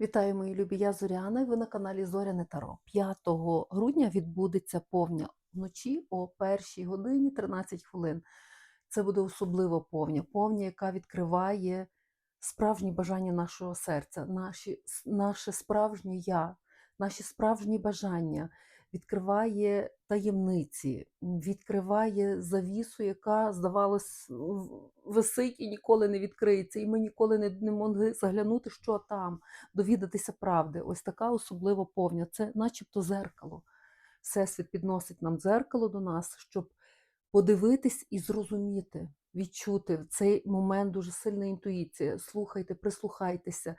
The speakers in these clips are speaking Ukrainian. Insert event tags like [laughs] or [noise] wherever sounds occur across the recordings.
Вітаю, мої любі, я Зоряна, ви на каналі Зоряне Таро. 5 грудня відбудеться повня вночі о 1 годині 13 хвилин. Це буде особливо повня, повня, яка відкриває справжні бажання нашого серця, наші, наше справжнє я, наші справжні бажання, відкриває таємниці, відкриває завісу, яка, здавалось, висить і ніколи не відкриється. І ми ніколи не, не могли заглянути, що там довідатися правди. Ось така особлива повня. Це начебто зеркало. Всесвіт підносить нам дзеркало до нас, щоб подивитись і зрозуміти, відчути в цей момент дуже сильна інтуїція. Слухайте, прислухайтеся,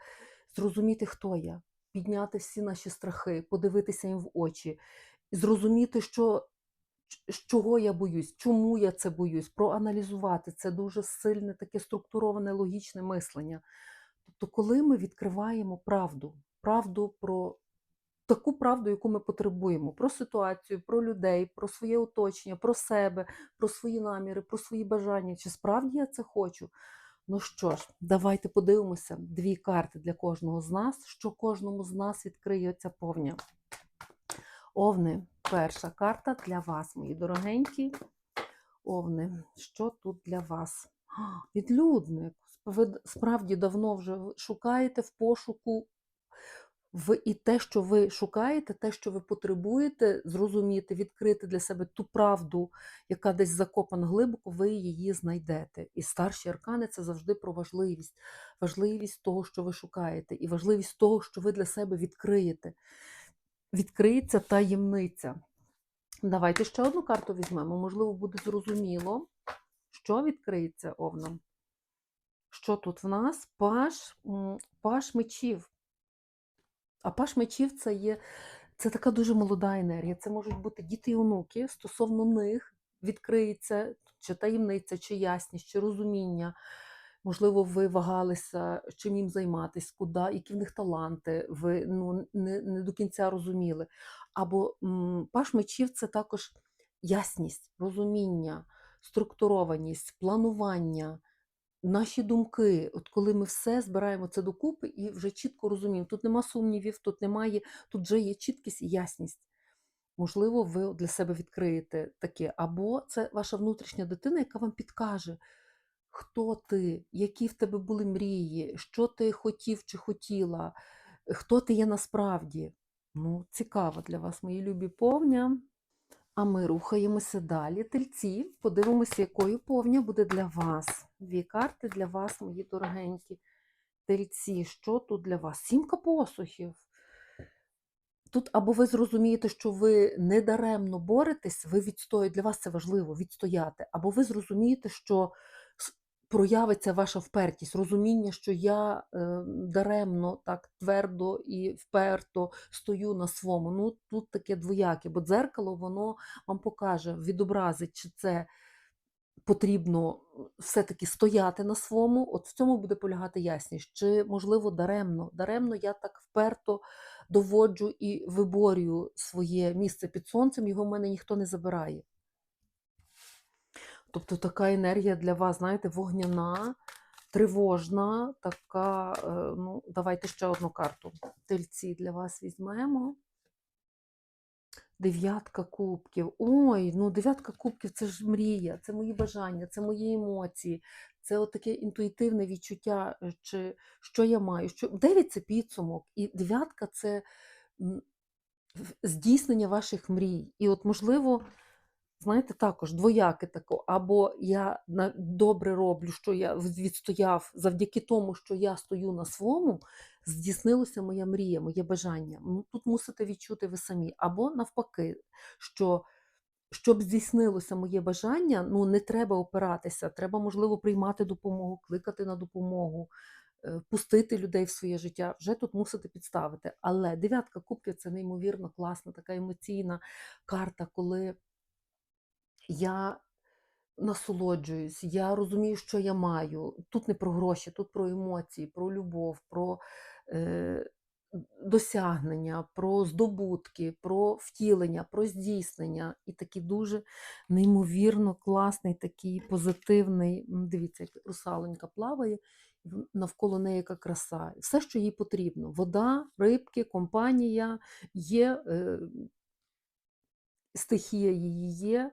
зрозуміти, хто я, підняти всі наші страхи, подивитися їм в очі, зрозуміти, що. Чого я боюсь, чому я це боюсь, проаналізувати це дуже сильне, таке структуроване логічне мислення. Тобто, коли ми відкриваємо правду, правду про таку правду, яку ми потребуємо, про ситуацію, про людей, про своє оточення, про себе, про свої наміри, про свої бажання, чи справді я це хочу. Ну що ж, давайте подивимося дві карти для кожного з нас, що кожному з нас відкриється повня. Овни, перша карта для вас, мої дорогенькі. Овни, що тут для вас? Відлюдник. Ви справді давно вже шукаєте в пошуку в і те, що ви шукаєте, те, що ви потребуєте, зрозуміти, відкрити для себе ту правду, яка десь закопана глибоко, ви її знайдете. І старші аркани це завжди про важливість, важливість того, що ви шукаєте, і важливість того, що ви для себе відкриєте. Відкриється таємниця. Давайте ще одну карту візьмемо. Можливо, буде зрозуміло, що відкриється овнам. Що тут в нас? Паш, паш мечів. А паш мечів це є це така дуже молода енергія. Це можуть бути діти і онуки. Стосовно них відкриється чи таємниця, чи ясність, чи розуміння. Можливо, ви вагалися, чим їм займатися, куди, які в них таланти, ви ну, не, не до кінця розуміли. Або м, паш мечів це також ясність, розуміння, структурованість, планування наші думки, от коли ми все збираємо це докупи і вже чітко розуміємо, тут нема сумнівів, тут немає, тут вже є чіткість і ясність. Можливо, ви для себе відкриєте таке, або це ваша внутрішня дитина, яка вам підкаже, хто ти, які в тебе були мрії, що ти хотів чи хотіла, хто ти є насправді. Ну, цікаво для вас, мої любі повня. А ми рухаємося далі. Тельці, подивимося, якою повня буде для вас. Дві карти для вас, мої дорогенькі. Тельці, що тут для вас? Сімка посухів. Тут або ви зрозумієте, що ви недаремно боретесь, ви відстоїте, для вас це важливо відстояти, або ви зрозумієте, що проявиться ваша впертість, розуміння, що я е, даремно так твердо і вперто стою на своєму. Ну тут таке двояке, бо дзеркало воно вам покаже, відобразить, чи це потрібно все-таки стояти на своєму. От в цьому буде полягати ясність, чи можливо даремно. Даремно я так вперто доводжу і виборюю своє місце під сонцем, його в мене ніхто не забирає. Тобто така енергія для вас, знаєте, вогняна, тривожна, така. е, Ну, давайте ще одну карту. Тельці для вас візьмемо. Дев'ятка кубків. Ой, ну дев'ятка кубків це ж мрія, це мої бажання, це мої емоції, це от таке інтуїтивне відчуття, е, чи що я маю. Що... Дев'ять це підсумок, і дев'ятка це здійснення ваших мрій. І от, можливо, знаєте, також двояке тако, або я добре роблю, що я відстояв завдяки тому, що я стою на своєму, здійснилося моя мрія, моє бажання. Тут мусите відчути ви самі. Або навпаки, що щоб здійснилося моє бажання, ну не треба опиратися, треба, можливо, приймати допомогу, кликати на допомогу, е, пустити людей в своє життя. Вже тут мусите підставити. Але дев'ятка кубків це неймовірно класна, така емоційна карта, коли я насолоджуюсь, я розумію, що я маю. Тут не про гроші, тут про емоції, про любов, про е, досягнення, про здобутки, про втілення, про здійснення. І такий дуже неймовірно класний, такий позитивний. Дивіться, як русалонька плаває, навколо неї яка краса, все, що їй потрібно. Вода, рибки, компанія, є е, стихія її є,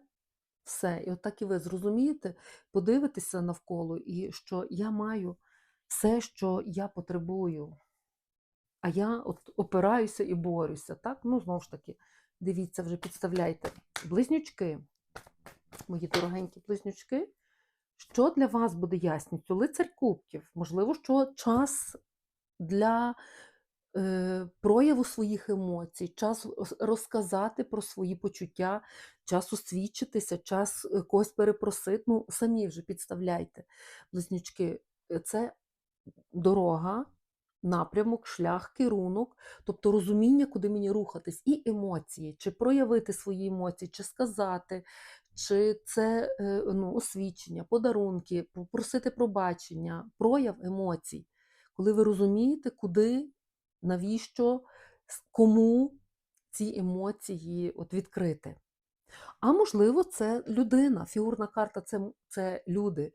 все. І от так і ви зрозумієте, подивитеся навколо, і що я маю все, що я потребую. А я от опираюся і борюся. Так? Ну, знову ж таки, дивіться, вже підставляйте. Близнючки, мої дорогенькі близнючки, що для вас буде ясністю? Лицар кубків. Можливо, що час для прояву своїх емоцій, час розказати про свої почуття, час освідчитися, час е, когось перепросити. Ну, самі вже підставляйте. Близнючки, е, це дорога, напрямок, шлях, керунок, тобто розуміння, куди мені рухатись, і емоції, чи проявити свої емоції, чи сказати, чи це е, ну, освідчення, подарунки, попросити пробачення, прояв емоцій. Коли ви розумієте, куди, навіщо, кому ці емоції от відкрити. А можливо, це людина. Фігурна карта це, це люди.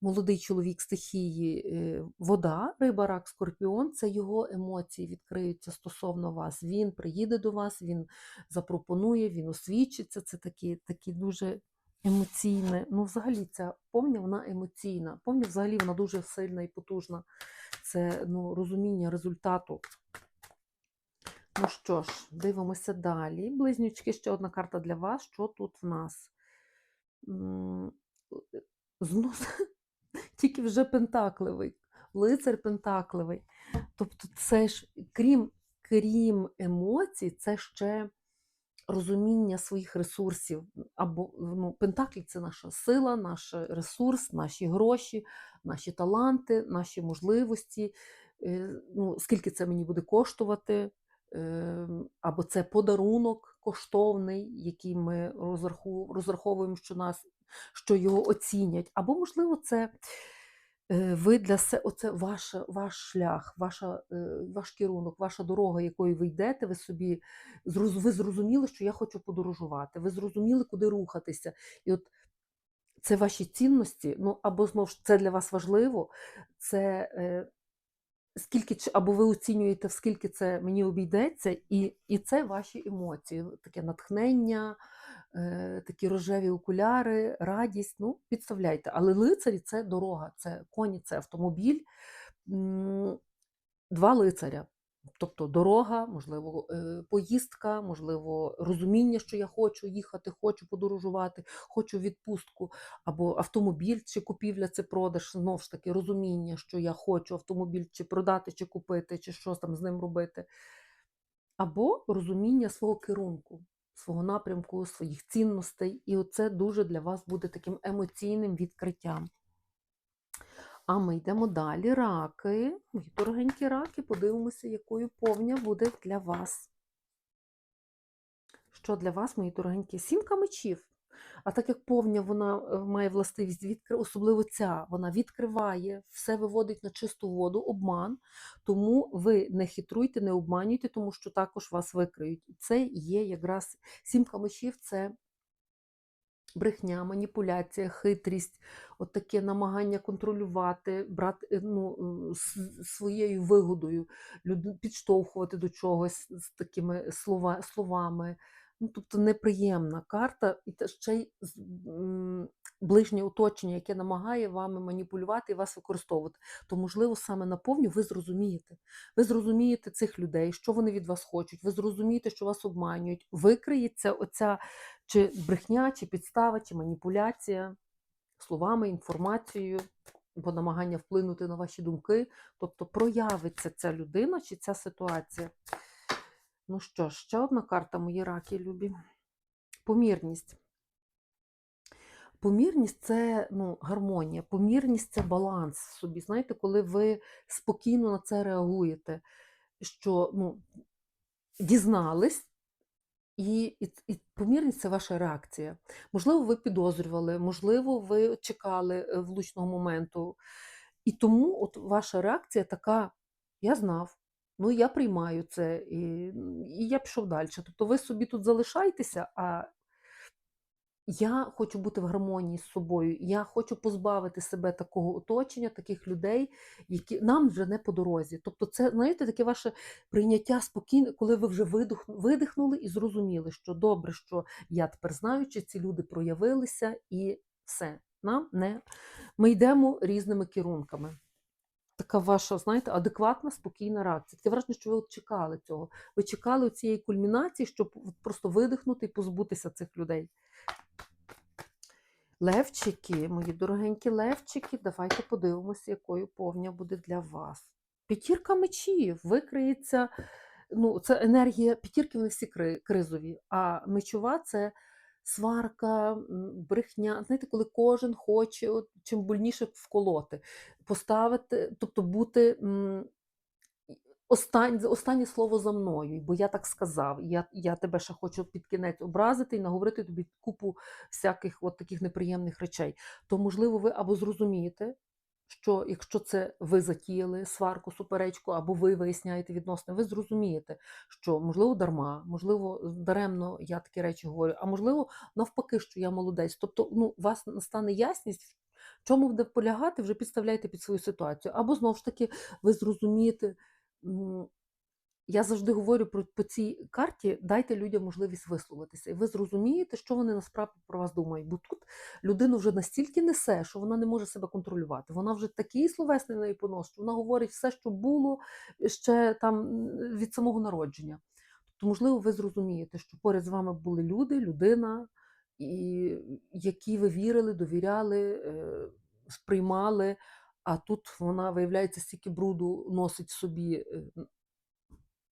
Молодий чоловік стихії е, вода, риба, рак, скорпіон це його емоції відкриються стосовно вас. Він приїде до вас, він запропонує, він освідчиться. Це такі, такі дуже емоційне. Ну, взагалі, ця повня вона емоційна. Повня взагалі вона дуже сильна і потужна. Це ну, розуміння результату. Ну що ж, дивимося далі. Близнючки, ще одна карта для вас. Що тут в нас? Е, [laughs] тільки вже пентакливий, лицар пентакливий. Тобто, це ж, крім, крім емоцій, це ще розуміння своїх ресурсів. Або ну, Пентаклі це наша сила, наш ресурс, наші гроші, наші таланти, наші можливості. Е, Ну, скільки це мені буде коштувати, е, або це подарунок коштовний, який ми розраховуємо, що нас що його оцінять. Або, можливо, це е, ви для себе, оце ваш, ваш шлях, ваша, е, ваш керунок, ваша дорога, якою ви йдете, ви собі ви зрозуміли, що я хочу подорожувати, ви зрозуміли, куди рухатися. І от це ваші цінності, ну або знову ж це для вас важливо, це е, скільки або ви оцінюєте, скільки це мені обійдеться, і, і це ваші емоції, таке натхнення, е, такі рожеві окуляри, радість. Ну, підставляйте. Але лицарі це дорога, це коні, це автомобіль. Два лицаря. Тобто дорога, можливо, е, поїздка, можливо, розуміння, що я хочу їхати, хочу подорожувати, хочу відпустку, або автомобіль, чи купівля, це продаж, знову ж таки, розуміння, що я хочу автомобіль чи продати, чи купити, чи що там з ним робити. Або розуміння свого керунку, свого напрямку, своїх цінностей. І оце дуже для вас буде таким емоційним відкриттям. А ми йдемо далі. Раки, мої дорогенькі раки, подивимося, якою повня буде для вас. Що для вас, мої дорогенькі? Сімка мечів. А так як повня вона е, має властивість відкри... особливо ця, вона відкриває, все виводить на чисту воду, обман. Тому ви не хитруйте, не обманюйте, тому що також вас викриють. Це є якраз сімка мечів це брехня, маніпуляція, хитрість, от таке намагання контролювати, брати е, ну, своєю вигодою, підштовхувати до чогось з такими слова, словами. Ну, тобто неприємна карта, і ще й ближнє оточення, яке намагає вами маніпулювати і вас використовувати. То, можливо, саме на повню ви зрозумієте. Ви зрозумієте цих людей, що вони від вас хочуть, ви зрозумієте, що вас обманюють. Викриється оця чи брехня, чи підстава, чи маніпуляція словами, інформацією, або намагання вплинути на ваші думки. Тобто проявиться ця людина чи ця ситуація. Ну що ж, ще одна карта, мої раки любі. Помірність. Помірність це ну, гармонія, помірність це баланс в собі. Знаєте, коли ви спокійно на це реагуєте, що ну, дізнались, і, і, і помірність це ваша реакція. Можливо, ви підозрювали, можливо, ви чекали е, влучного моменту. І тому от ваша реакція така: я знав, ну я приймаю це, і, і я пішов далі. Тобто ви собі тут залишаєтеся, а Я хочу бути в гармонії з собою. Я хочу позбавити себе такого оточення, таких людей, які нам вже не по дорозі. Тобто, це знаєте, таке ваше прийняття спокійне, коли ви вже видух, видихнули і зрозуміли, що добре, що я тепер знаю, чи ці люди проявилися, і все. Нам не ми йдемо різними керунками. Така ваша, знаєте, адекватна, спокійна реакція. Таке враження, що ви от чекали цього. Ви чекали цієї кульмінації, щоб просто видихнути і позбутися цих людей. Левчики, мої дорогенькі левчики, давайте подивимося, якою повня буде для вас. П'ятірка мечів викриється. Ну, це енергія, п'ятірки вони всі кризові, а мечова це сварка, брехня. Знаєте, коли кожен хоче от, чим больніше вколоти, поставити, тобто бути. Останнє, останнє слово за мною, бо я так сказав. Я, я тебе ще хочу під кінець образити і наговорити тобі купу всяких от таких неприємних речей. То, можливо, ви або зрозумієте, що якщо це ви затіяли сварку, суперечку, або ви виясняєте відносини, ви зрозумієте, що можливо дарма, можливо, даремно я такі речі говорю, а можливо, навпаки, що я молодець. Тобто, ну, у вас настане ясність. Чому буде полягати, вже підставляєте під свою ситуацію. Або знову ж таки, ви зрозумієте, я завжди говорю про по цій карті, дайте людям можливість висловитися, і ви зрозумієте, що вони насправді про вас думають. Бо тут людину вже настільки несе, що вона не може себе контролювати. Вона вже такий словесний неї понос, що вона говорить все, що було ще там від самого народження. Тобто, можливо, ви зрозумієте, що поряд з вами були люди, людина, і, які ви вірили, довіряли, е, сприймали. А тут вона, виявляється, стільки бруду носить собі е,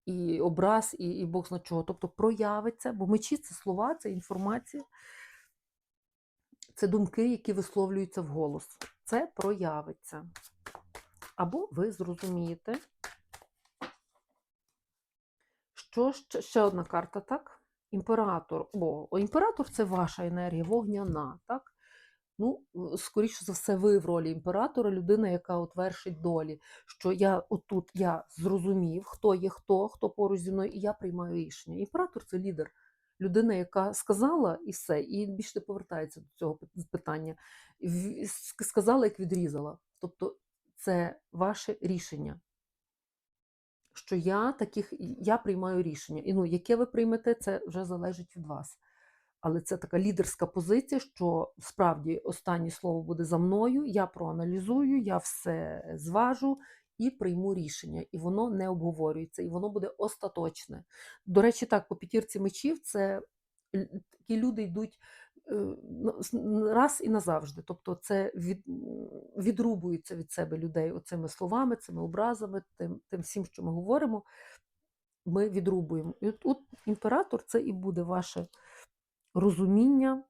і образ, і, і Бог зна чого. Тобто проявиться, бо мечі це слова, це інформація, це думки, які висловлюються вголос. Це проявиться. Або ви зрозумієте, що ще, ще одна карта, так? Імператор. О, імператор це ваша енергія, вогняна, так? Ну, скоріше за все, ви в ролі імператора, людина, яка от вершить долі, що я отут я зрозумів, хто є хто, хто поруч зі мною, і я приймаю рішення. Імператор це лідер, людина, яка сказала і все, і більше не повертається до цього питання. Сказала, як відрізала. Тобто це ваше рішення. Що я таких я приймаю рішення. І ну, яке ви приймете, це вже залежить від вас. Але це така лідерська позиція, що справді останнє слово буде за мною. Я проаналізую, я все зважу і прийму рішення. І воно не обговорюється, і воно буде остаточне. До речі, так, по п'ятірці мечів це такі люди йдуть е, раз і назавжди. Тобто це від, відрубується від себе людей оцими словами, цими образами, тим, тим всім, що ми говоримо. Ми відрубуємо. І от, от імператор це і буде ваше розуміння,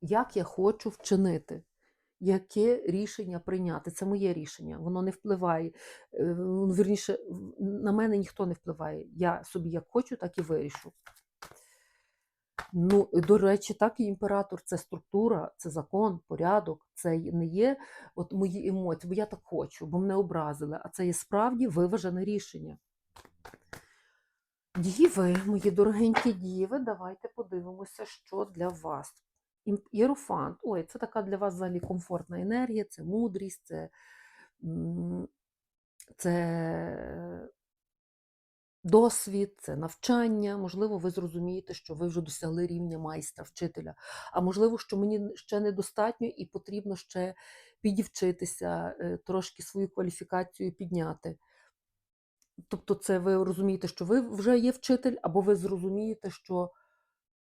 як я хочу вчинити, яке рішення прийняти. Це моє рішення, воно не впливає. е, ну, Вірніше, на мене ніхто не впливає. Я собі як хочу, так і вирішу. Ну, до речі, так і імператор це структура, це закон, порядок. Це не є от мої емоції, бо я так хочу, бо мене образили. А це є справді виважене рішення. Діви, мої дорогенькі діви, давайте подивимося, що для вас. Ім- Ой, це така для вас взагалі комфортна енергія, це мудрість, це, це досвід, це навчання. Можливо, ви зрозумієте, що ви вже досягли рівня майстра, вчителя. А можливо, що мені ще недостатньо і потрібно ще підівчитися, е, трошки свою кваліфікацію підняти. Тобто, це ви розумієте, що ви вже є вчитель, або ви зрозумієте, що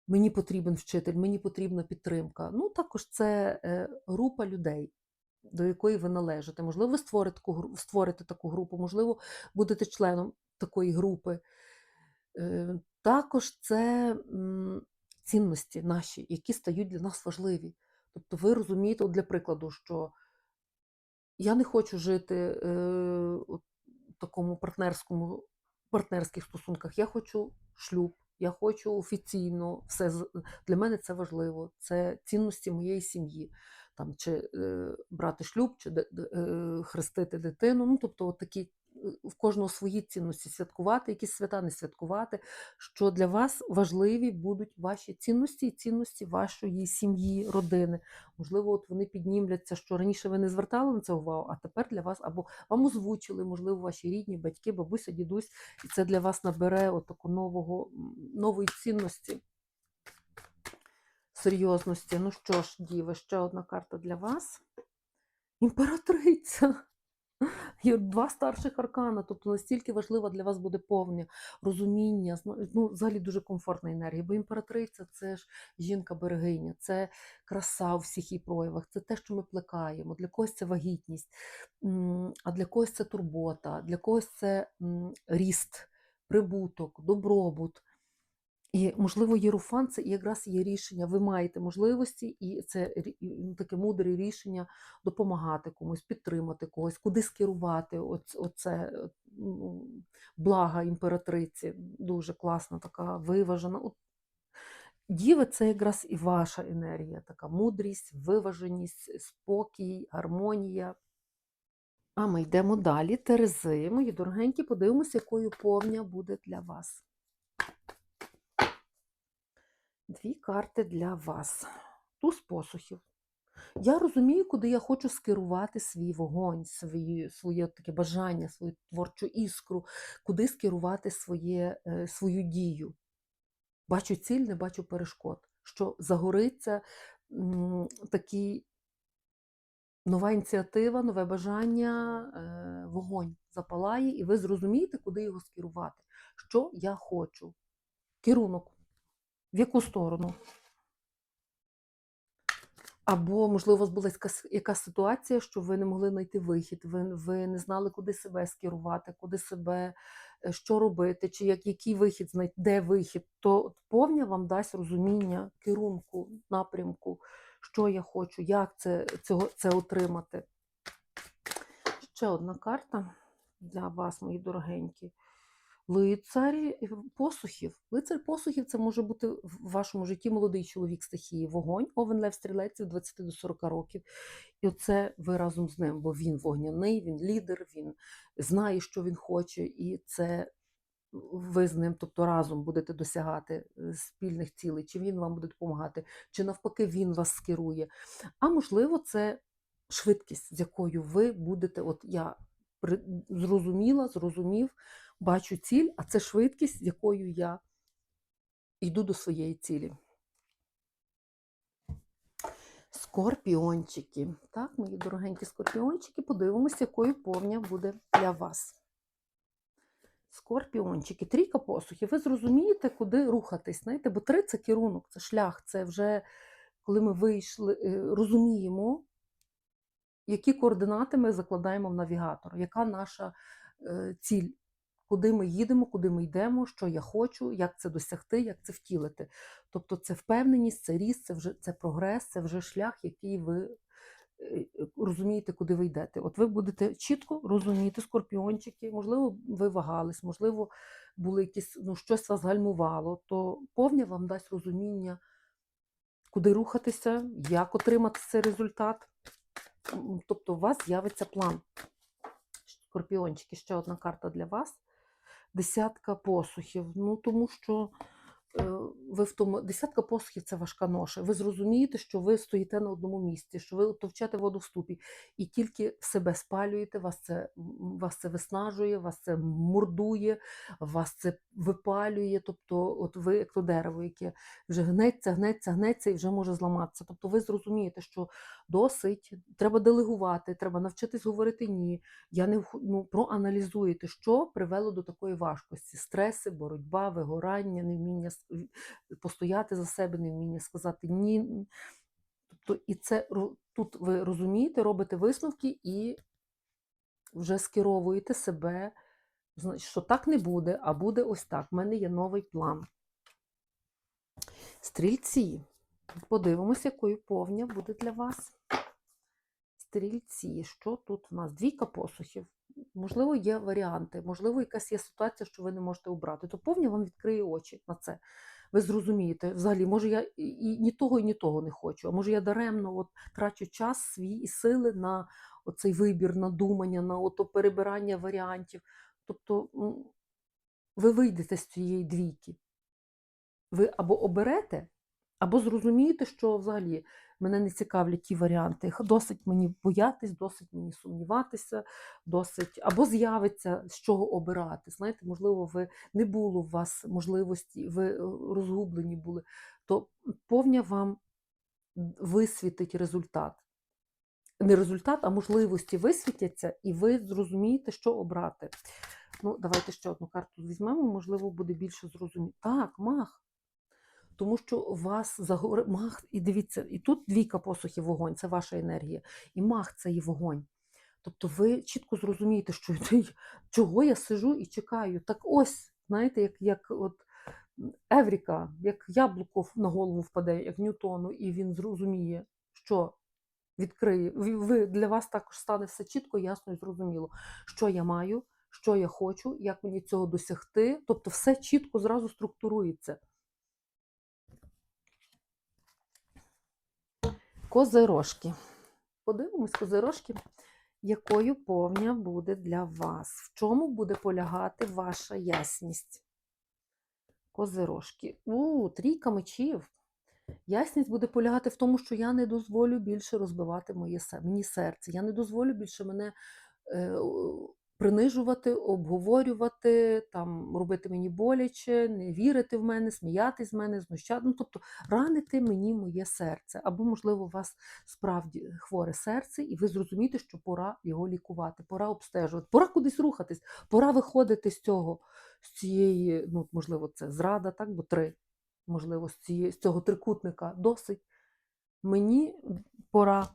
мені потрібен вчитель, мені потрібна підтримка. Ну, також це е, група людей, до якої ви належите. Можливо, ви створите таку, створите таку групу, можливо, будете членом такої групи. Е, Також це цінності наші, які стають для нас важливі. Тобто, ви розумієте, от для прикладу, що я не хочу жити е, от такому партнерському партнерських стосунках. Я хочу шлюб, я хочу офіційно. Все для мене це важливо. Це цінності моєї сім'ї. Там чи е, брати шлюб, чи е, хрестити дитину. Ну, тобто, от такі в кожного свої цінності святкувати, якісь свята не святкувати, що для вас важливі будуть ваші цінності і цінності вашої сім'ї, родини. Можливо, от вони піднімляться, що раніше ви не звертали на це увагу, а тепер для вас або вам озвучили, можливо, ваші рідні, батьки, бабуся, дідусь, і це для вас набере от нового, нової цінності серйозності. Ну що ж, діви, ще одна карта для вас. Імператриця. От два старших аркана, тобто настільки важлива для вас буде повне розуміння, ну, взагалі дуже комфортна енергія. Бо імператриця це ж жінка-берегиня, це краса у всіх її проявах, це те, що ми плекаємо. Для когось це вагітність, а для когось це турбота, для когось це ріст, прибуток, добробут. І, можливо, єруфан це якраз є рішення. Ви маєте можливості, і це ну, таке мудре рішення допомагати комусь, підтримати когось, куди скерувати оце ну, блага імператриці. Дуже класна, така виважена. Діви це якраз і ваша енергія, така мудрість, виваженість, спокій, гармонія. А ми йдемо далі. Терези, мої дорогенькі, подивимося, якою повня буде для вас. Дві карти для вас. Туз посухів. Я розумію, куди я хочу скерувати свій вогонь, свої, своє таке бажання, свою творчу іскру, куди скерувати своє, е, свою дію. Бачу ціль, не бачу перешкод. Що загориться м, нова ініціатива, нове бажання, е, вогонь запалає, і ви зрозумієте, куди його скерувати. Що я хочу? Керунок. В яку сторону? Або, можливо, у вас була якась, ситуація, що ви не могли знайти вихід, ви, ви не знали, куди себе скерувати, куди себе, е, що робити, чи як, який вихід знайти, де вихід, то повня вам дасть розуміння керунку, напрямку, що я хочу, як це, цього, це отримати. Ще одна карта для вас, мої дорогенькі. Лицар е, посухів. Лицар посухів це може бути в вашому житті молодий чоловік стихії вогонь, овен лев стрілець від 20 до 40 років. І оце ви разом з ним, бо він вогняний, він лідер, він знає, що він хоче, і це ви з ним, тобто разом будете досягати е, спільних цілей, чи він вам буде допомагати, чи навпаки він вас скерує. А можливо, це швидкість, з якою ви будете, от я зрозуміла, зрозумів, бачу ціль, а це швидкість, з якою я йду до своєї цілі. Скорпіончики. Так, мої дорогенькі скорпіончики, подивимося, якою повня буде для вас. Скорпіончики, трійка посухів. Ви зрозумієте, куди рухатись. Знаєте, бо три це керунок, це шлях, це вже коли ми вийшли, е, розуміємо, які координати ми закладаємо в навігатор, яка наша е, ціль, куди ми їдемо, куди ми йдемо, що я хочу, як це досягти, як це втілити. Тобто це впевненість, це ріст, це вже це прогрес, це вже шлях, який ви е, розумієте, куди ви йдете. От ви будете чітко розуміти, скорпіончики, можливо, ви вагались, можливо, були якісь, ну, щось вас гальмувало, то повня вам дасть розуміння, куди рухатися, як отримати цей результат. Тобто у вас з'явиться план. Скорпіончики, ще одна карта для вас. Десятка посухів. Ну, тому що ви в тому десятка посухів це важка ноша. Ви зрозумієте, що ви стоїте на одному місці, що ви товчете воду в ступі, і тільки себе спалюєте, вас це, вас це виснажує, вас це мордує, вас це випалює. Тобто, от ви як то дерево, яке вже гнеться, гнеться, гнеться і вже може зламатися. Тобто, ви зрозумієте, що досить, треба делегувати, треба навчитись говорити ні. Я не ну, проаналізуєте, що привело до такої важкості: стреси, боротьба, вигорання, невміння постояти за себе, невміння сказати ні. Тобто, і це тут ви розумієте, робите висновки і вже скеровуєте себе, що так не буде, а буде ось так. У мене є новий план. Стрільці. Подивимося, якою повня буде для вас. Стрільці, що тут у нас? Двійка посухів. Можливо, є варіанти, можливо, якась є ситуація, що ви не можете обрати. То повня вам відкриє очі на це. Ви зрозумієте, взагалі, може, я і, ні того, і ні того не хочу. А може, я даремно от, трачу час свій і сили на оцей вибір, надумання, на ото перебирання варіантів. Тобто ви вийдете з цієї двійки. Ви або оберете, або зрозумієте, що взагалі мене не цікавлять ті варіанти. Досить мені боятись, досить мені сумніватися, досить або з'явиться з чого обирати. Знаєте, можливо, ви не було у вас можливості, ви е, розгублені були, то повня вам висвітить результат. Не результат, а можливості висвітяться, і ви зрозумієте, що обрати. Ну, давайте ще одну карту візьмемо, можливо, буде більше зрозуміти. Так, мах. Тому що вас загор... мах, і дивіться, і тут двійка посухів вогонь, це ваша енергія. І мах це і вогонь. Тобто ви чітко зрозумієте, що [laughs] чого я сижу і чекаю. Так ось, знаєте, як, як от Евріка, як яблуко на голову впаде, як Ньютону, і він зрозуміє, що відкриє. Ви- для вас також стане все чітко, ясно і зрозуміло, що я маю, що я хочу, як мені цього досягти. Тобто все чітко зразу структурується. Козирожки. Подивимось, козирожки, якою повня буде для вас. В чому буде полягати ваша ясність? Козирожки. У, трійка мечів. Ясність буде полягати в тому, що я не дозволю більше розбивати моє мені серце. Я не дозволю більше мене е, принижувати, обговорювати, там, робити мені боляче, не вірити в мене, сміятись з мене, знущати. Ну, тобто ранити мені моє серце. Або, можливо, у вас справді хворе серце, і ви зрозумієте, що пора його лікувати, пора обстежувати, пора кудись рухатись, пора виходити з цього, з цієї, ну, можливо, це зрада, так, бо три можливо, з, цієї, з цього трикутника досить. Мені пора,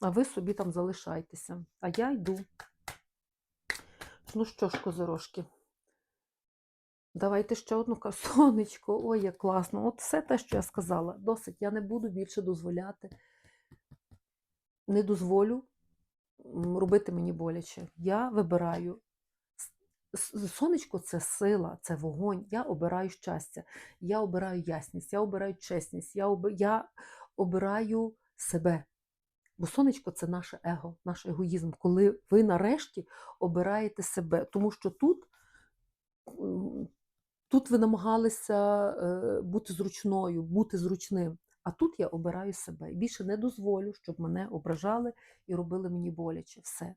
а ви собі там залишайтеся. А я йду. Ну що ж, козирожки, давайте ще одну [laughs] сонечко. Ой, як класно. От все те, що я сказала, досить. Я не буду більше дозволяти. Не дозволю робити мені боляче. Я вибираю. Сонечко це сила, це вогонь. Я обираю щастя, я обираю ясність, я обираю чесність, я обираю себе. Бо сонечко це наше его, наш егоїзм, коли ви нарешті обираєте себе. Тому що тут, тут ви намагалися е, бути зручною, бути зручним. А тут я обираю себе і більше не дозволю, щоб мене ображали і робили мені боляче. Все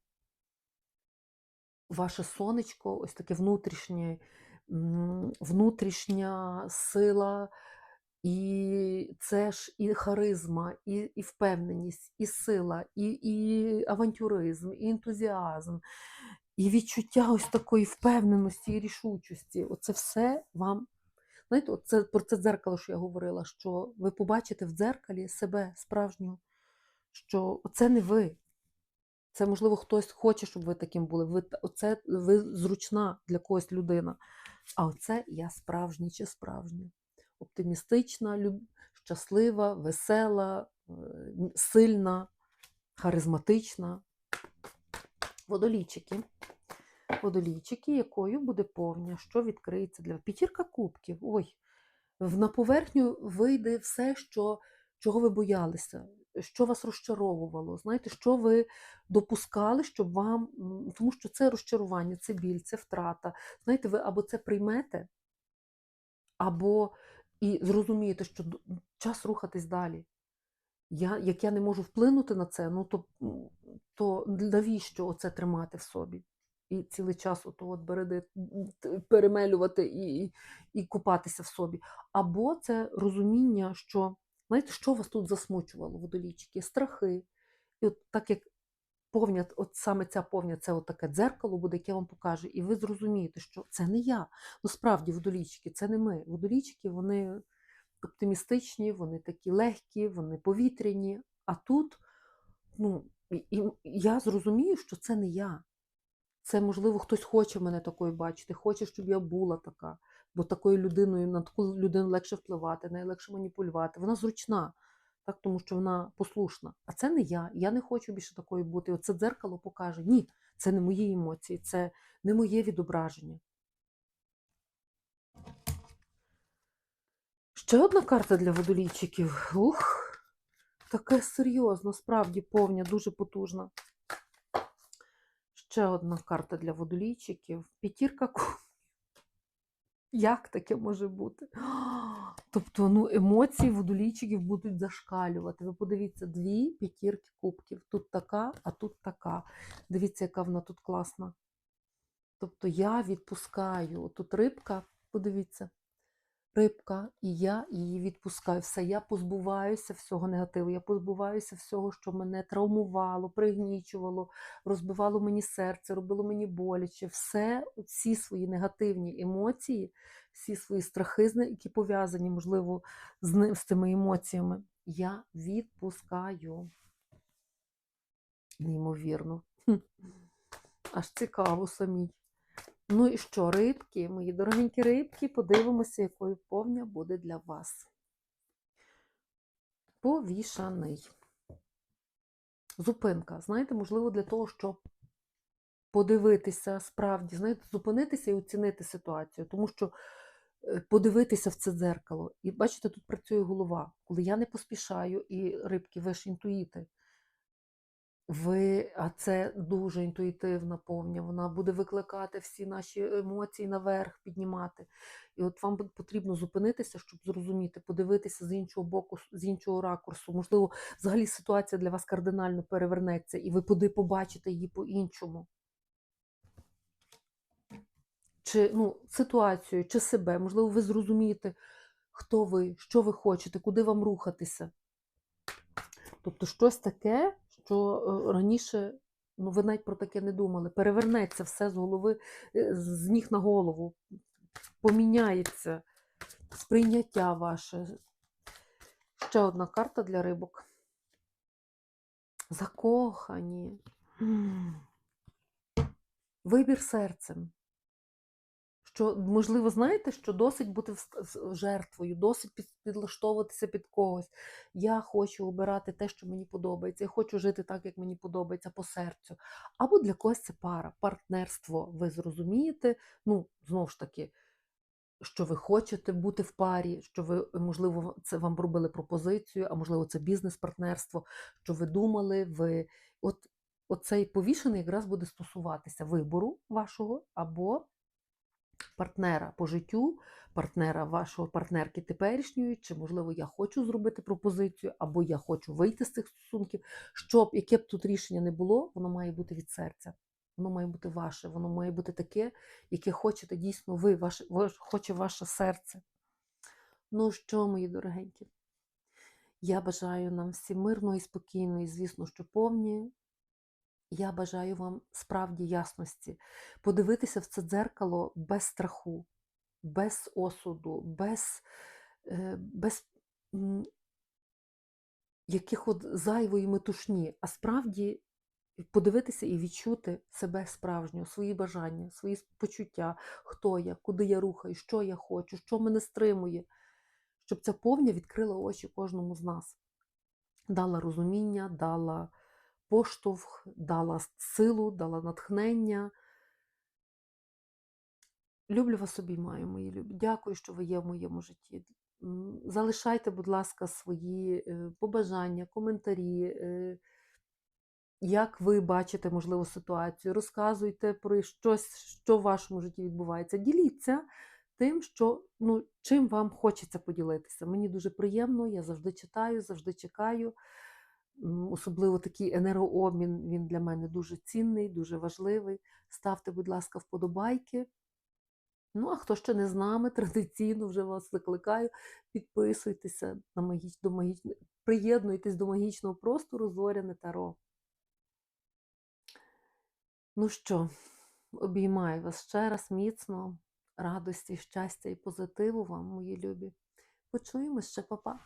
ваше сонечко, ось таке внутрішнє, внутрішня сила, і це ж і харизма, і, і впевненість, і сила, і, і авантюризм, і ентузіазм, і відчуття ось такої впевненості і рішучості. Оце все вам. Знаєте, оце, про це дзеркало, що я говорила, що ви побачите в дзеркалі себе справжнього, що це не ви, це, можливо, хтось хоче, щоб ви таким були. Ви, оце ви зручна для когось людина. А оце я справжній чи справжня. Оптимістична, щаслива, весела, е, сильна, харизматична. Водолійчики. Водолійчики, якою буде повня, що відкриється для п'ятірка кубків. Ой, на поверхню вийде все, що, чого ви боялися, що вас розчаровувало. Знаєте, що ви допускали, щоб вам, тому що це розчарування, це біль, це втрата. Знаєте, ви або це приймете, або і зрозумієте, що час рухатись далі. Я, як я не можу вплинути на це, ну то, то навіщо оце тримати в собі? І цілий час от береди, перемелювати і, і, купатися в собі. Або це розуміння, що знаєте, що вас тут засмучувало, водолійчики? Страхи. І от так як повня, от саме ця повня, це таке дзеркало буде, яке вам покаже, і ви зрозумієте, що це не я. Ну справді, водолійчики, це не ми. Водолійчики, вони оптимістичні, вони такі легкі, вони повітряні. А тут, ну, і я зрозумію, що це не я. Це, можливо, хтось хоче мене такою бачити, хоче, щоб я була така. Бо такою людиною, на таку людину легше впливати, нею легше маніпулювати. Вона зручна, так, тому що вона послушна. А це не я. Я не хочу більше такою бути. Оце дзеркало покаже: ні, це не мої емоції, це не моє відображення. Ще одна карта для водолійчиків. Ух, таке серйозно, справді повня, дуже потужна. Ще одна карта для водолійчиків. П'ятірка кубків. Як таке може бути? [gasps] Тобто, ну, емоції водолійчиків будуть зашкалювати. Ви подивіться, дві п'ятірки кубків. Тут така, а тут така. Дивіться, яка вона тут класна. Тобто я відпускаю. Тут рибка, подивіться, рибка, і я її відпускаю. Все, я позбуваюся всього негативу, я позбуваюся всього, що мене травмувало, пригнічувало, розбивало мені серце, робило мені боляче. Все, всі свої негативні емоції, всі свої страхи, які пов'язані, можливо, з, ним, з цими емоціями, я відпускаю. Неймовірно. Аж цікаво самій. Ну і що, рибки, мої дорогенькі рибки, подивимося, якою повня буде для вас. Повішаний. Зупинка. Знаєте, можливо, для того, щоб подивитися справді, знаєте, зупинитися і оцінити ситуацію. Тому що е, подивитися в це дзеркало. І бачите, тут працює голова. Коли я не поспішаю, і рибки, ви ж інтуїти. Ви, а це дуже інтуїтивна повня, вона буде викликати всі наші емоції наверх, піднімати. І от вам потрібно зупинитися, щоб зрозуміти, подивитися з іншого боку, з іншого ракурсу. Можливо, взагалі ситуація для вас кардинально перевернеться, і ви поди побачите її по-іншому. Чи ну, ситуацію, чи себе. Можливо, ви зрозумієте, хто ви, що ви хочете, куди вам рухатися. Тобто щось таке, що е, раніше ну, ви навіть про таке не думали. Перевернеться все з голови, е, з ніг на голову, поміняється сприйняття ваше. Ще одна карта для рибок. Закохані. Вибір серцем. Що, можливо, знаєте, що досить бути з- жертвою, досить підлаштовуватися під когось. Я хочу обирати те, що мені подобається. Я хочу жити так, як мені подобається по серцю. Або для когось це пара, партнерство. Ви зрозумієте, ну, знову ж таки, що ви хочете бути в парі, що ви, можливо, це вам робили пропозицію, а можливо, це бізнес-партнерство, що ви думали, ви. От, оцей повішений якраз буде стосуватися вибору вашого або партнера по життю, партнера вашого партнерки теперішньої, чи, можливо, я хочу зробити пропозицію, або я хочу вийти з цих стосунків. Щоб яке б тут рішення не було, воно має бути від серця. Воно має бути ваше, воно має бути таке, яке хочете дійсно ви, ваше, ваш- хоче ваше серце. Ну що, мої дорогенькі? Я бажаю нам всім мирно і спокійно, і звісно, що повні. Я бажаю вам справді ясності, подивитися в це дзеркало без страху, без осуду, без, е, без яких от зайвої метушні, а справді подивитися і відчути себе справжнього, свої бажання, свої почуття, хто я, куди я рухаю, що я хочу, що мене стримує, щоб ця повня відкрила очі кожному з нас, дала розуміння, дала поштовх, дала силу, дала натхнення. Люблю вас обіймаю, мої любі. Дякую, що ви є в моєму житті. Залишайте, будь ласка, свої е, побажання, коментарі, е, як ви бачите, можливо, ситуацію. Розказуйте про щось, що в вашому житті відбувається. Діліться тим, що, ну, чим вам хочеться поділитися. Мені дуже приємно, я завжди читаю, завжди чекаю. Особливо такий енергообмін, він для мене дуже цінний, дуже важливий. Ставте, будь ласка, вподобайки. Ну, а хто ще не з нами, [laughs] традиційно вже вас закликаю, підписуйтеся на магіч... до магіч... приєднуйтесь до магічного простору Зоряне Таро. Ну що, обіймаю вас ще раз міцно, радості, щастя і позитиву вам, мої любі. Почуємось ще, папа.